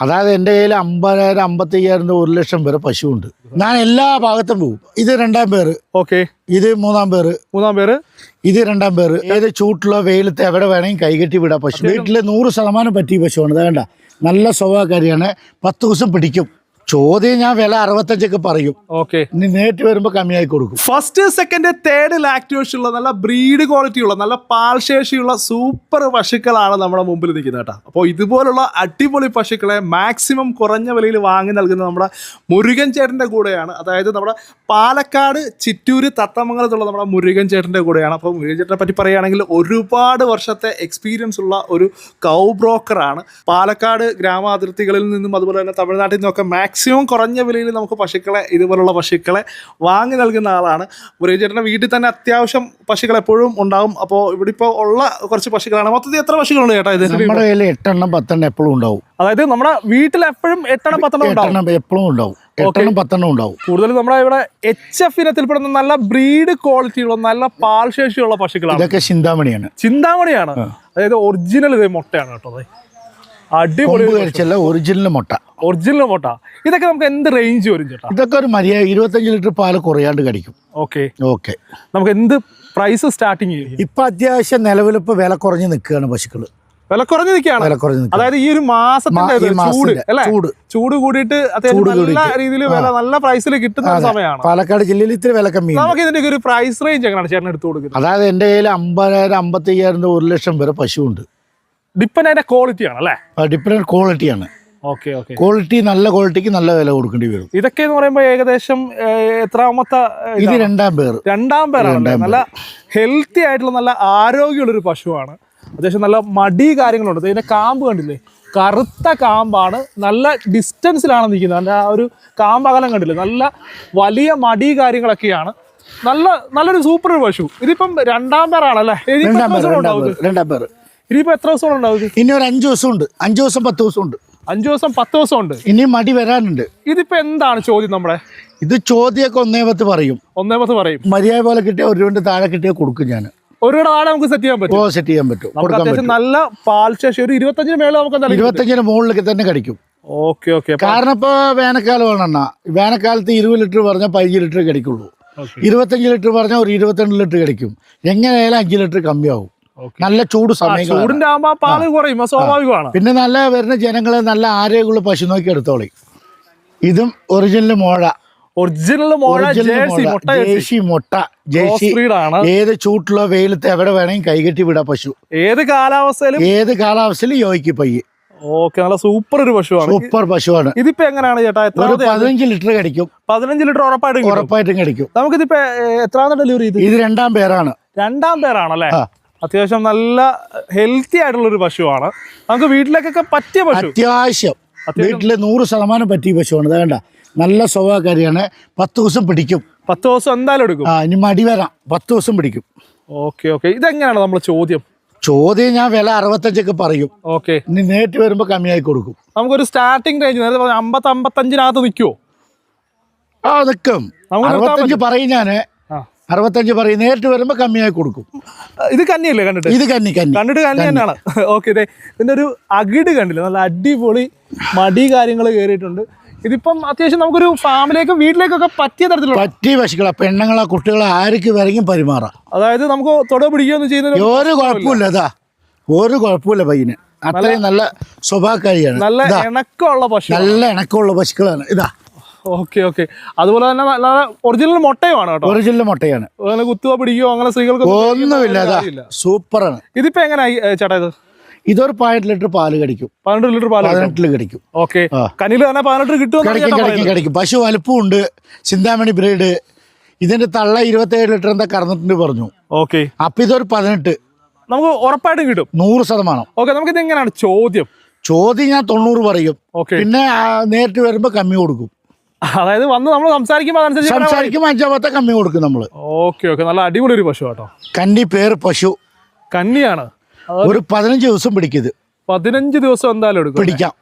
അതായത് എന്റെ കയ്യിൽ അമ്പതിനായിരം അമ്പത്തയ്യായിരം ഒരു ലക്ഷം പേര് പശുവുണ്ട്. ഞാൻ എല്ലാ ഭാഗത്തും പോകും. ഇത് രണ്ടാം പേര്. ഓക്കെ. ഇത് മൂന്നാം പേര്. മൂന്നാം പേര്? ഇത് രണ്ടാം പേര്. ഏത് ചൂട്ടിലോ വെയിലത്ത് എവിടെ വേണമെങ്കിൽ കൈകെട്ടി വിടാം പശു. വീട്ടിൽ നൂറ് ശതമാനം പറ്റിയ പശുവാണ്. വേണ്ട നല്ല സ്വഭാവക്കാരിയാണ് പത്ത് ദിവസം പിടിക്കും. ചോദ്യം ഞാൻ വില അറുപത്തഞ്ചൊക്കെ പറയും. ഓക്കെ ഇനി നേരിട്ട് വരുമ്പോൾ കമ്മിയായി കൊടുക്കും. ഫസ്റ്റ് സെക്കൻഡ് തേർഡ് ലാക്ടേഴ്സ് ഉള്ള നല്ല ബ്രീഡ് ക്വാളിറ്റി ഉള്ള നല്ല പാൽശേഷിയുള്ള സൂപ്പർ പശുക്കളാണ് നമ്മുടെ മുമ്പിൽ നിൽക്കുന്നത് കേട്ടോ. അപ്പോൾ ഇതുപോലുള്ള അടിപൊളി പശുക്കളെ മാക്സിമം കുറഞ്ഞ വിലയിൽ വാങ്ങി നൽകുന്നത് നമ്മുടെ മുരുകൻ ചേട്ടന്റെ കൂടെയാണ്. അതായത് നമ്മുടെ പാലക്കാട് ചിറ്റൂര് തത്തമംഗലത്തുള്ള നമ്മുടെ മുരുകൻ ചേട്ടന്റെ കൂടെയാണ്. അപ്പോൾ മുരുകൻ ചേട്ടനെ പറ്റി പറയുകയാണെങ്കിൽ ഒരുപാട് വർഷത്തെ എക്സ്പീരിയൻസ് ഉള്ള ഒരു കൗ ബ്രോക്കറാണ് പാലക്കാട് ഗ്രാമാതിർത്തികളിൽ നിന്നും അതുപോലെ തന്നെ തമിഴ്നാട്ടിൽ നിന്നൊക്കെ മാക്സിമം കുറഞ്ഞ വിലയിൽ നമുക്ക് പശുക്കളെ ഇതുപോലുള്ള പശുക്കളെ വാങ്ങി നൽകുന്ന ആളാണ് ഒരു ചേട്ടന്റെ വീട്ടിൽ തന്നെ അത്യാവശ്യം പശുക്കൾ എപ്പോഴും ഉണ്ടാവും. അപ്പോൾ ഇവിടെ ഇപ്പോൾ ഉള്ള കുറച്ച് പശുക്കളാണ്. മൊത്തത്തിൽ എത്ര പശുക്കളുണ്ട് ചേട്ടാ ഇത് നമ്മുടെ കയ്യിൽ എട്ടെണ്ണം പത്തെണ്ണം എപ്പോഴും ഉണ്ടാവും. അതായത് നമ്മുടെ വീട്ടിൽ എപ്പോഴും എട്ടെണ്ണം പത്തെണ്ണം ഉണ്ടാവും? എപ്പോഴും ഉണ്ടാവും. എട്ടെണ്ണം പത്തെണ്ണം ഉണ്ടാവും. കൂടുതലും നമ്മുടെ ഇവിടെ എച്ച് എഫ് ഇനത്തിൽപ്പെടുന്ന നല്ല ബ്രീഡ് ക്വാളിറ്റിയുള്ള നല്ല നല്ല പാൽശേഷിയുള്ള പശുക്കളാണ്. ഇതൊക്കെ ചിന്താമണിയാണ്. ചിന്താമണിയാണ്. അതായത് ഒറിജിനൽ ഇതേ മുട്ടയാണ് കേട്ടോ. അടിപൊളി ഒറിജിനൽ മുട്ട. ഒറിജിനൽ മുട്ട. ഇതൊക്കെ നമുക്ക് എന്ത് റേഞ്ച് വരും ചേട്ടാ? ഇതൊക്കെ ഒരു മര്യാദ ഇരുപത്തഞ്ച് ലിറ്റർ പാൽ കുറയാണ്ട് കടിക്കും. ഓക്കെ ഓക്കെ നമുക്ക് എന്ത് പ്രൈസ് സ്റ്റാർട്ടിങ് ചെയ്യും? ഇപ്പൊ അത്യാവശ്യം നിലവിലിപ്പോ വില കുറഞ്ഞ് നിൽക്കുകയാണ് പശുക്കൾ. വില കുറഞ്ഞ് നിൽക്കുകയാണ്. വില കുറഞ്ഞ് അതായത് ഈ ഒരു മാസത്തിന്റെ ചൂട് അല്ലേ? ചൂട്. ചൂട് കൂടിയിട്ട് നല്ല രീതിയിൽ വില നല്ല പ്രൈസിൽ കിട്ടുന്ന സമയമാണ്. പാലക്കാട് ജില്ലയിൽ ഇത്തിരി വില കമ്മി നമുക്ക് ഇതിന്റെ ഒരു പ്രൈസ് റേഞ്ച് എങ്ങനെയാണ് ചേട്ടൻ എടുത്തു കൊടുക്കുന്നത്? അതായത് എന്റെ കയ്യിൽ അമ്പതിനായിരം അമ്പത്തി അയ്യായിരം ഒരു ലക്ഷം വരെ പശുവുണ്ട്. ഡിപ്പെൻഡ് അതിന്റെ ക്വാളിറ്റി ആണ് അല്ലേ? ഡിഫറെന്റ് ക്വാളിറ്റിയാണ് ഓക്കെ ഓക്കെ ക്വാളിറ്റി നല്ല ക്വാളിറ്റിക്ക് നല്ല വില കൊടുക്കേണ്ടി വരും. ഇതൊക്കെ എന്ന് പറയുമ്പോൾ ഏകദേശം എത്രാമത്തെ ഇത് രണ്ടാം പേർ. രണ്ടാം പേരാണ് നല്ല ഹെൽത്തി ആയിട്ടുള്ള നല്ല ആരോഗ്യമുള്ളൊരു പശുവാണ്. അത്യാവശ്യം നല്ല മടി കാര്യങ്ങളുണ്ട്. ഇതിന്റെ കാമ്പ് കണ്ടില്ലേ? കറുത്ത കാമ്പാണ്. നല്ല ഡിസ്റ്റൻസിലാണ് നിൽക്കുന്നത്. അതിന്റെ ആ ഒരു കാമ്പ് അകലം കണ്ടില്ലേ? നല്ല വലിയ മടി കാര്യങ്ങളൊക്കെയാണ്. നല്ല നല്ലൊരു സൂപ്പർ പശു. ഇതിപ്പം രണ്ടാം പേരാണല്ലേ രണ്ടാം പേർ. ഇനിയിപ്പോ എത്ര ദിവസം ഉണ്ടാവും ഇനി ഒരു അഞ്ചു ദിവസം ഉണ്ട് അഞ്ചു ദിവസം പത്ത് ദിവസം ഉണ്ട് അഞ്ചു ദിവസം പത്ത് ദിവസം ഉണ്ട്? ഇനി മടി വരാനുണ്ട്. ഇതിപ്പോ എന്താണ് ചോദ്യം നമ്മളെ? ഇത് ചോദ്യമൊക്കെ ഒന്നേ പത്ത് പറയും. ഒന്നേ പത്ത് പറയും. മര്യാദ പോലെ കിട്ടിയ ഒരു രൂപ താഴെ കിട്ടിയ കൊടുക്കും ഞാൻ ഒരു താഴെ നമുക്ക് സെറ്റ് ചെയ്യാൻ ഓ പറ്റും സെറ്റ് ചെയ്യാൻ പറ്റും. കൊടുക്കാൻ പറ്റും. നല്ല പാൽശേഷി ഒരു ഇരുപത്തഞ്ചിന് മേളിൽ നമുക്ക് ഇരുപത്തഞ്ചിന് മുകളിലേക്ക് തന്നെ കടിക്കും. Okay okay. കാരണം ഇപ്പൊ വേനൽക്കാലമാണ് അണ്ണാ. വേനൽക്കാലത്ത് ഇരുപത് ലിറ്റർ പറഞ്ഞാൽ പതിനഞ്ച് ലിറ്റർ കടിക്കുള്ളൂ. ഇരുപത്തഞ്ച് ലിറ്റർ പറഞ്ഞാൽ ഒരു ഇരുപത്തിരണ്ട് ലിറ്റർ കടിക്കും. എങ്ങനെയായാലും അഞ്ച് ലിറ്റർ കമ്മിയാവും. നല്ല ചൂട് സമയം ചൂടിന്റെ ആകുമ്പോ ആ പാൽ കുറയും സ്വാഭാവികമാണ്. പിന്നെ നല്ല വരുന്ന ജനങ്ങൾ നല്ല ആരോഗ്യമുള്ള പശു നോക്കി എടുത്തോളി. ഇതും ഒറിജിനൽ മോഴ ഒറിജിനൽ മോഴ ജേഴ്സി മുട്ട ജേഴ്സി. ഏത് ചൂട്ടിലോ വെയിലത്ത് എവിടെ വേണമെങ്കിൽ കൈകെട്ടി വിടാ പശു. ഏത് കാലാവസ്ഥയിലും ഏത് കാലാവസ്ഥയിലും യോഗിക്ക് പയ്യെ. ഓക്കെ നല്ല സൂപ്പർ ഒരു പശുവാണ്. സൂപ്പർ പശുവാണ്. ഇതിപ്പോ എങ്ങനെയാണ് ചേട്ടാ? എത്ര പതിനഞ്ച് ലിറ്റർ കടിക്കും. പതിനഞ്ച് ലിറ്റർ ഉറപ്പായിട്ടും. ഉറപ്പായിട്ടും കടിക്കും. നമുക്കിതിപ്പോ എത്രാമത്തെ ഡെലിവറി ഇത് രണ്ടാം പേരാണ്. രണ്ടാം പേരാണല്ലേ. അത്യാവശ്യം നല്ല ഹെൽത്തി ആയിട്ടുള്ള ഒരു പശുവാണ്. നമുക്ക് വീട്ടിലേക്കൊക്കെ പറ്റിയ പശു. അത്യാവശ്യം. വീട്ടിൽ നൂറ് ശതമാനം പറ്റിയ പശുവാണ്. വേണ്ട നല്ല സ്വഭാവക്കാരിയാണ് പത്ത് ദിവസം പിടിക്കും. പത്ത് ദിവസം എന്തായാലും എടുക്കും? ആ ഇനി മടി വരാം. പത്ത് ദിവസം പിടിക്കും. Okay okay. ഇതെങ്ങനെയാണ് നമ്മൾ ചോദ്യം? ചോദ്യം ഞാൻ വില അറുപത്തഞ്ചൊക്കെ പറയും. ഓക്കെ. ഇനി നേരിട്ട് വരുമ്പോൾ കമ്മിയായി കൊടുക്കും. നമുക്കൊരു സ്റ്റാർട്ടിംഗ് റേഞ്ച് നേരത്തെ പറഞ്ഞ അമ്പത്തി അമ്പത്തഞ്ചിനകത്ത് നിൽക്കുമോ ആ നിൽക്കും അറുപത്തഞ്ച് പറയും ഞാൻ. അറുപത്തഞ്ച് പറയും നേരിട്ട് വരുമ്പോൾ കമ്മിയായി കൊടുക്കും. ഇത് കന്നിയല്ലേ കണ്ടിട്ട്? ഇത് കന്നി കന്നി. കണ്ടിട്ട് കന്നി തന്നെയാണ്. ഓക്കെ ഇതേ ഇതിന്റെ ഒരു അകിട് കണ്ടില്ല? നല്ല അടിപൊളി മടി കാര്യങ്ങൾ കയറിയിട്ടുണ്ട് ഇതിപ്പം അത്യാവശ്യം നമുക്കൊരു ഫാമിലേക്കും വീട്ടിലേക്കൊക്കെ പറ്റിയ തരത്തിലുള്ള പറ്റിയ പശുക്കള പെണ്ണുങ്ങളെ കുട്ടികളെ ആർക്ക് വരെയും പരിമാറാം. അതായത് നമുക്ക് തൊട പിടിക്കുകയൊന്നും ചെയ്യുന്ന ഒരു കുഴപ്പമില്ല അതാ ഒരു കുഴപ്പമില്ല പയ്യന്. അത്രയും നല്ല സ്വഭാവക്കാരിയാണ് നല്ല ഇണക്കമുള്ള പശു നല്ല ഇണക്കമുള്ള പശുക്കളാണ്. ഇതാ. Okay okay. അതുപോലെ തന്നെ നല്ല ഒറിജിനൽ മുട്ടയുമാണ് കേട്ടോ. ഒറിജിനൽ മുട്ടയാണ്. അങ്ങനെ കുത്തുക പിടിക്കുകയോ അങ്ങനെ സ്ത്രീകൾക്ക് ഒന്നുമില്ല സൂപ്പറാണ്. ഇതിപ്പോ എങ്ങനെയായി ചേട്ടാ ഇത്? ഇതൊരു പതിനെട്ട് ലിറ്റർ പാൽ കടിക്കും. പതിനെട്ട് ലിറ്റർ പാൽ പതിനെട്ടിൽ കടിക്കും. ഓക്കെ. കനിയിൽ തന്നെ പതിനെട്ട് കിട്ടും കടിക്കും കടിക്കും കടിക്കും. പശു വലുപ്പമുണ്ട്. ചിന്താമണി ബ്രീഡ്. ഇതിന്റെ തള്ള ഇരുപത്തേഴ് ലിറ്റർ എന്താ കറന്നിട്ടുണ്ട് പറഞ്ഞു. ഓക്കെ. അപ്പൊ ഇതൊരു പതിനെട്ട്. നമുക്ക് ഉറപ്പായിട്ടും കിട്ടും. നൂറ് ശതമാനം. ഓക്കെ നമുക്ക് ഇത് എങ്ങനെയാണ് ചോദ്യം? ചോദ്യം ഞാൻ തൊണ്ണൂറ് പറയും. പിന്നെ നേരിട്ട് വരുമ്പോ കമ്മി കൊടുക്കും. അതായത് വന്ന് നമ്മൾ സംസാരിക്കുമ്പോൾ അതനുസരിച്ച് സംസാരിക്കുമ്പോൾ അഞ്ചാമത്തെ കമ്മി കൊടുക്കും നമ്മൾ. Okay okay. നല്ല അടിപൊളി ഒരു പശു കേട്ടോ കന്നി പേര് പശു. കന്നിയാണ്. ഒരു പതിനഞ്ച് ദിവസം പിടിക്കുന്നത് പതിനഞ്ച് ദിവസം എന്തായാലും എടുക്കും പിടിക്കാം.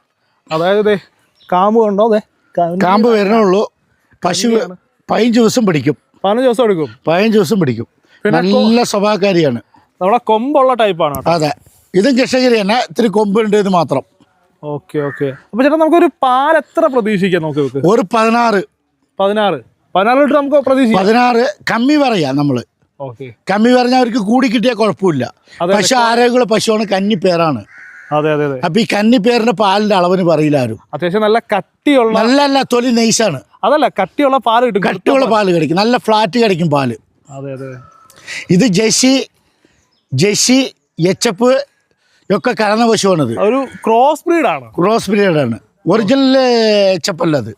അതായത് കാമ്പ് കണ്ടോ? അതെ കാമ്പ് വരണുള്ളൂ പശു പതിനഞ്ച് ദിവസം പിടിക്കും. പതിനഞ്ച് ദിവസം എടുക്കും. പതിനഞ്ച് ദിവസം പിടിക്കും. നല്ല സ്വഭാവക്കാരിയാണ് നമ്മളെ കൊമ്പുള്ള ടൈപ്പാണ് അതെ. ഇതും കൃഷ്ണഗിരി തന്നെ. ഇത്തിരി കൊമ്പുണ്ട് ഇത് മാത്രം. Okay okay. അപ്പൊ ചേട്ടാ നമുക്കൊരു പാൽ എത്ര പ്രതീക്ഷിക്കാം നമുക്ക് ഒരു പതിനാറ്. പതിനാറ്. പതിനാറ് ലിറ്റർ നമുക്ക് പ്രതീക്ഷിക്കാം. പതിനാറ് കമ്മി പറയാ നമ്മൾ. കമ്മി പറഞ്ഞാൽ അവർക്ക് കൂടി കിട്ടിയാൽ കുഴപ്പമില്ല. പക്ഷെ ആരോഗ്യമുള്ള പശുവാണ് കന്നി പേരാണ് അതെ അതെ അതെ. അപ്പൊ ഈ കന്നി പേരിന്റെ പാലിന്റെ അളവിന് പറയില്ല ആരും. അത്യാവശ്യം നല്ല കട്ടിയുള്ള നല്ല അല്ല തൊലി നൈസാണ്. അതല്ല കട്ടിയുള്ള പാൽ കിട്ടും. കട്ടിയുള്ള പാൽ കിടക്കും. നല്ല ഫ്ലാറ്റ് കിടക്കും പാൽ. അതെ അതെ. ഇത് ജെസി ജെസി എച്ചപ്പ് ഒക്കെ കലർന്ന പശുവാണ് ഒരു ക്രോസ് ബ്രീഡ് ആണ് ക്രോസ് ബ്രീഡാണ്. ഒറിജിനൽ ചപ്പല്ല അല്ല അത്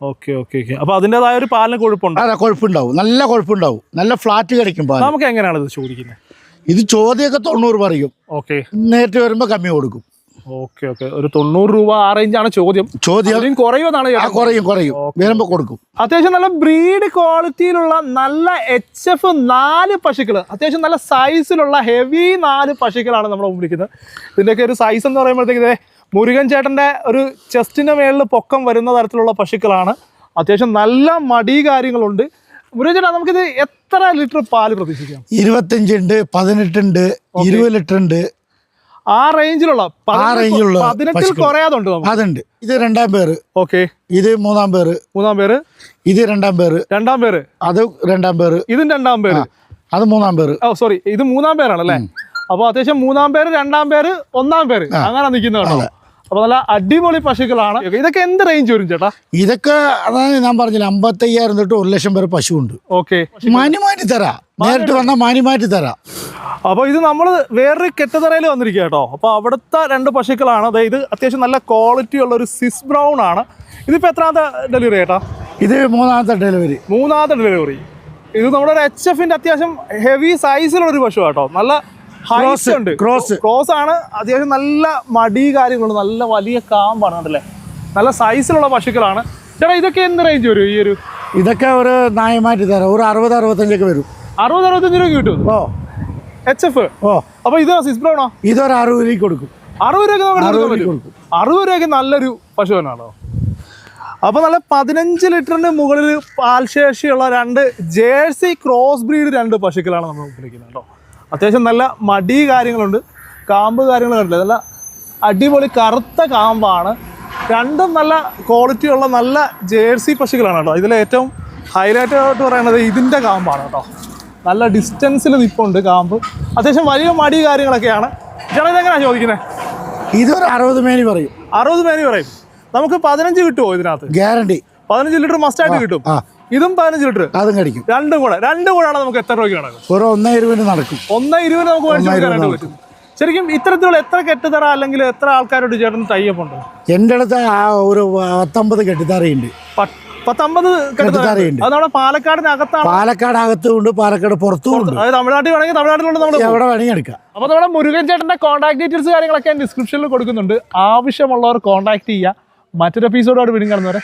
ഓക്കെ ഓക്കെ ഓക്കെ. അപ്പൊ അതിന്റെതായ ഒരു പാലിന് കൊഴുപ്പുണ്ട്. അതെ കൊഴുപ്പുണ്ടാവും. നല്ല കൊഴുപ്പുണ്ടാവും. നല്ല ഫ്ലാറ്റ് കിടക്കും നമുക്ക് എങ്ങനെയാണ് ഇത് ചോദിക്കുന്നത്? ഇത് ചോദ്യമൊക്കെ തൊണ്ണൂറ് പറയും. ഓക്കെ. നേരിട്ട് വരുമ്പോൾ കമ്മി കൊടുക്കും. Okay okay. ഒരു തൊണ്ണൂറ് രൂപ ആ റേഞ്ചാണ് ചോദ്യം. ചോദ്യം. കുറയുമെന്നാണ് കുറയും കുറയും വരുമ്പോൾ കൊടുക്കും. അത്യാവശ്യം നല്ല ബ്രീഡ് ക്വാളിറ്റിയിലുള്ള നല്ല എച്ച് എഫ് നാല് പശുക്കൾ അത്യാവശ്യം നല്ല സൈസിലുള്ള ഹെവി നാല് പശുക്കളാണ് നമ്മൾ മുമ്പിരിക്കുന്നത് ഇതിന്റെയൊക്കെ ഒരു സൈസ് എന്ന് പറയുമ്പോഴത്തേക്ക് മുരുകൻ ചേട്ടന്റെ ഒരു ചെസ്റ്റിന്റെ മേളിൽ പൊക്കം വരുന്ന തരത്തിലുള്ള പശുക്കളാണ്. അത്യാവശ്യം നല്ല മടി കാര്യങ്ങളുണ്ട്. മുരുകൻ ചേട്ടാ നമുക്കിത് എത്ര ലിറ്റർ പാൽ പ്രതീക്ഷിക്കാം? ഇരുപത്തഞ്ചുണ്ട് പതിനെട്ടുണ്ട് ഇരുപത് ലിറ്റർ ഉണ്ട് ആ റേഞ്ചിലുള്ള ആ റേഞ്ചിലുള്ള പതിനെട്ടിൽ കുറയാതുണ്ട് അതുണ്ട്. ഇത് രണ്ടാം പേര്. ഓക്കെ. ഇത് മൂന്നാം പേര്. മൂന്നാം പേര്? ഇത് രണ്ടാം പേര്. രണ്ടാം പേര്? അത് രണ്ടാം പേര്. ഇതും രണ്ടാം പേര്. അത് മൂന്നാം പേര്. ഓ സോറി ഇത് മൂന്നാം പേരാണല്ലേ? അപ്പൊ അത്യാവശ്യം മൂന്നാം പേര് രണ്ടാം പേര് ഒന്നാം പേര്. അങ്ങനെ നിൽക്കുന്ന കേട്ടോ. അപ്പൊ നല്ല അടിപൊളി പശുക്കളാണ്. ഇതൊക്കെ എന്ത് റേഞ്ച് വരും ചേട്ടാ? ഇതൊക്കെ അതാണ് ഞാൻ പറഞ്ഞില്ല അമ്പത്തി അയ്യായിരം തൊട്ട് ഒരു ലക്ഷം വരെ ഉണ്ട് ഓക്കെ. മാന്യമായിട്ട് തരാം. നേരിട്ട് വന്നാൽ മാന്യമായിട്ട് തരാം. അപ്പൊ ഇത് നമ്മൾ വേറൊരു കെട്ടുതറയിൽ വന്നിരിക്കുക കേട്ടോ. അപ്പൊ അവിടുത്തെ രണ്ട് പശുക്കളാണ്. അതായത് ഇത് അത്യാവശ്യം നല്ല ക്വാളിറ്റി ഉള്ള ഒരു സിസ് ബ്രൗൺ ആണ്. ഇതിപ്പോ എത്രാമത്തെ ഡെലിവറി ചേട്ടാ ഇത് മൂന്നാമത്തെ ഡെലിവറി മൂന്നാമത്തെ ഡെലിവറി ഇത് നമ്മുടെ ഒരു എച്ച് എഫിന്റെ അത്യാവശ്യം ഹെവി സൈസിലുള്ള ഒരു പശു കേട്ടോ. നല്ല Cross, ഉണ്ട്. ക്രോസ് ക്രോസ് ആണ്. അത്യാവശ്യം നല്ല മടി കാര്യങ്ങളുണ്ട്. നല്ല വലിയ കാമ്പാണ് കണ്ടല്ലേ നല്ല സൈസിലുള്ള പശുക്കളാണ്. ചേട്ടാ ഇതൊക്കെ എന്ത് റേഞ്ച് വരും ഈ ഒരു ഇതൊക്കെ ഒരു ന്യായമായിട്ട് തരാം. ഒരു അറുപത് അറുപത്തഞ്ചൊക്കെ വരും. അറുപത് അറുപത്തഞ്ച് രൂപ കിട്ടും? ഓ. എച്ച് എഫ് ഓ. അപ്പൊ ഇത് സിസ് ബ്രൗണോ ഇതൊരു അറുപത് രൂപയ്ക്ക് കൊടുക്കും. അറുപത് രൂപ അറുപത് രൂപയ്ക്ക് നല്ലൊരു നല്ലൊരു പശുവനാണോ അപ്പൊ നല്ല പതിനഞ്ച് ലിറ്ററിന് മുകളിൽ പാൽശേഷിയുള്ള രണ്ട് ജേഴ്സി ക്രോസ് ബ്രീഡ് രണ്ട് പശുക്കളാണ് നമ്മൾ ഉപയോഗിക്കുന്നത് കേട്ടോ. അത്യാവശ്യം നല്ല മടി കാര്യങ്ങളുണ്ട്. കാമ്പ് കാര്യങ്ങൾ കണ്ടില്ല നല്ല അടിപൊളി കറുത്ത കാമ്പാണ്. രണ്ടും നല്ല ക്വാളിറ്റി ഉള്ള നല്ല ജേഴ്സി പശുക്കളാണ് കേട്ടോ. ഇതിലെ ഏറ്റവും ഹൈലൈറ്റ് ആയിട്ട് പറയുന്നത് ഇതിന്റെ കാമ്പാണ് കേട്ടോ. നല്ല ഡിസ്റ്റൻസിൽ നിൽപ്പുണ്ട് കാമ്പ്. അത്യാവശ്യം വലിയ മടി കാര്യങ്ങളൊക്കെയാണ്. ചേട്ടാ ഇതെങ്ങനെയാണ് ചോദിക്കുന്നത് ഇതൊരു അറുപത് മേനി പറയും. അറുപത് മേനി പറയും. നമുക്ക് പതിനഞ്ച് കിട്ടുമോ ഇതിനകത്ത്? ഗ്യാരണ്ടി പതിനഞ്ച് ലിറ്റർ മസ്റ്റായിട്ട് കിട്ടും. ആ. ഇതും പതിനഞ്ച് ലിറ്റർ. അതും കടിക്കും. രണ്ടും കൂടെ. രണ്ടും കൂടെ നമുക്ക് എത്ര രൂപയ്ക്ക് നടക്കും ഒരു ഒന്നേ ഇരുപതിന് നടക്കും. ഒന്നേ ഇരുപത് നമുക്ക് മേടിച്ച് ഒന്നേ പറ്റും. ശരിക്കും ഇത്തരത്തിലുള്ള എത്ര കെട്ടുതറ അല്ലെങ്കിൽ എത്ര ആൾക്കാരോട് ചേട്ടൻ തയ്യപ്പ് ഉണ്ട് എന്റെ അടുത്ത് ആ ഒരു പത്തൊമ്പത് കെട്ടിത്തറയുണ്ട്. പത്ത്- പത്തമ്പത് കെട്ടുതറ കെട്ടുതറയുണ്ട്. അത് നമ്മുടെ പാലക്കാടിനകത്താണ് പാലക്കാട് അകത്തും ഉണ്ട് പാലക്കാട് പുറത്തും ഉണ്ട് തമിഴ്നാട്ടിൽ വേണമെങ്കിൽ തമിഴ്നാട്ടിലുണ്ട് നമ്മൾ എവിടെ വേണമെങ്കിൽ എടുക്കാം. അപ്പോൾ നമ്മുടെ മുരുകൻ ചേട്ടന്റെ കോൺടാക്ട് ഡീറ്റെയിൽസ് കാര്യങ്ങളൊക്കെ ഞാൻ ഡിസ്ക്രിപ്ഷനിൽ കൊടുക്കുന്നുണ്ട്. ആവശ്യമുള്ളവർ കോൺടാക്ട് ചെയ്യുക. മറ്റൊരു എപ്പിസോഡോട് വീണ്ടും കാണുന്നവരെ.